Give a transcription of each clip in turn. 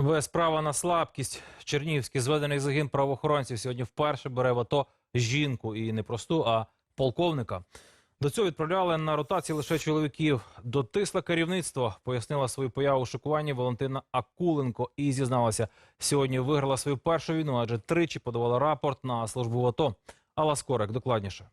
Без права на слабкість Чернігівський зведений загін правоохоронців сьогодні вперше бере в АТО жінку і не просту, а полковника. До цього відправляли на ротації лише чоловіків. Дотисла керівництво, пояснила свою появу у шокуванні Валентина Акуленко і зізналася, сьогодні виграла свою першу війну, адже тричі подавала рапорт на службу в АТО. Алла Скорик докладніше.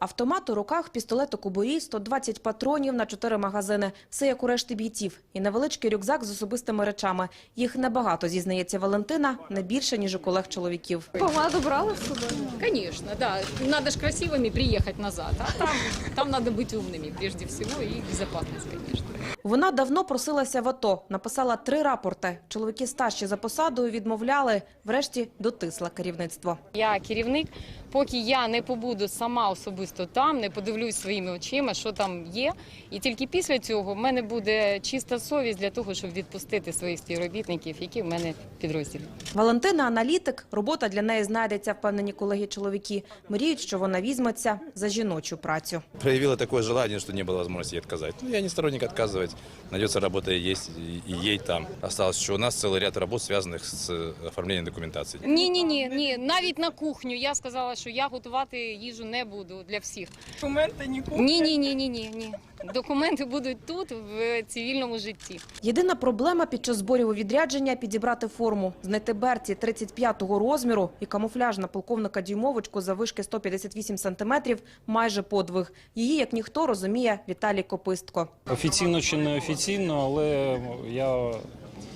Автомат у руках, пістолет у кобурі, 120 патронів на 4 магазини. Все як у решти бійців. І невеличкий рюкзак з особистими речами. Їх небагато, зізнається Валентина, не більше, ніж у колег-чоловіків. Помаду брала с собой? Конечно, да. Надо ж красивыми приехать назад. А там, там надо быть умными прежде всего и безопасность, конечно. Вона давно просилася в АТО, написала три рапорти. Чоловіки старші за посадою відмовляли, врешті дотисла керівництво. Я керівник, поки я не побуду сама особисто там, не подивлюсь своїми очима, що там є. І тільки після цього в мене буде чиста совість для того, щоб відпустити своїх співробітників, які в мене в підрозділі. Валентина – аналітик. Робота для неї знайдеться, впевнені колеги-чоловіки. Мріють, що вона візьметься за жіночу працю. проявила такое желание, что не было возможности ей отказать. Ну, я не сторонник отказывать. Найдется работа и есть, и, и ей там. Осталось еще у нас целый ряд работ, связанных с э, оформлением документации. Ні, ні, ні, ні. Навіть на кухню я сказала, що я готувати їжу не буду для всіх. Документы не Ні, ні, ні, ні, ні, ні. Документи будуть тут, в цивільному житті. Єдина проблема під час зборів у відрядження – підібрати форму. Знайти берці 35-го розміру і камуфляжна полковника Дюймовочку за вишки 158 сантиметрів – майже подвиг. Її, як ніхто, розуміє Віталій Копистко. Офіційно чи не офіційно, але я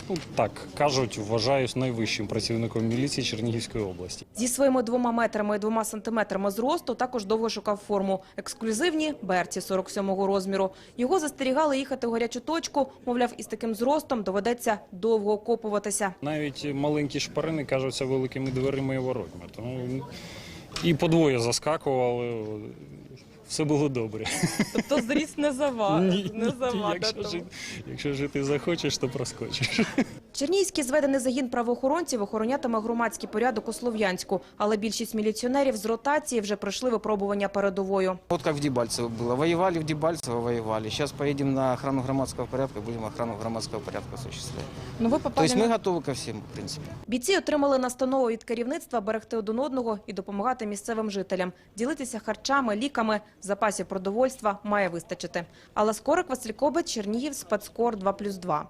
ну, так кажуть, вважаюсь найвищим працівником міліції Чернігівської області. Зі своїми двома метрами і двома сантиметрами зросту також довго шукав форму. Ексклюзивні – берці 47-го розміру. Його застерігали їхати у гарячу точку. Мовляв, із таким зростом доведеться довго окопуватися. Навіть маленькі шпарини кажуться великими дверима і воротьми. Тому і подвоє заскакували Все було добре. Тобто зріст не завада. Ні, не ні, завада. якщо, тому. жити, якщо жити захочеш, то проскочиш. Чернігівський зведений загін правоохоронців охоронятиме громадський порядок у Слов'янську. Але більшість міліціонерів з ротації вже пройшли випробування передовою. Вот как в Дебальцево было. Воевали в Дебальцево, воевали. Сейчас поедем на охрану громадского порядка, будем охрану громадского порядка осуществлять. Ну, ви То попали есть на... мы готовы ко всему, в принципе. Бійці отримали настанову від керівництва берегти один одного і допомагати місцевим жителям. Ділитися харчами, ліками, запасів продовольства має вистачити. Алла Скорик, Василь Кобець, Чернігів, Спецкор 2+,2.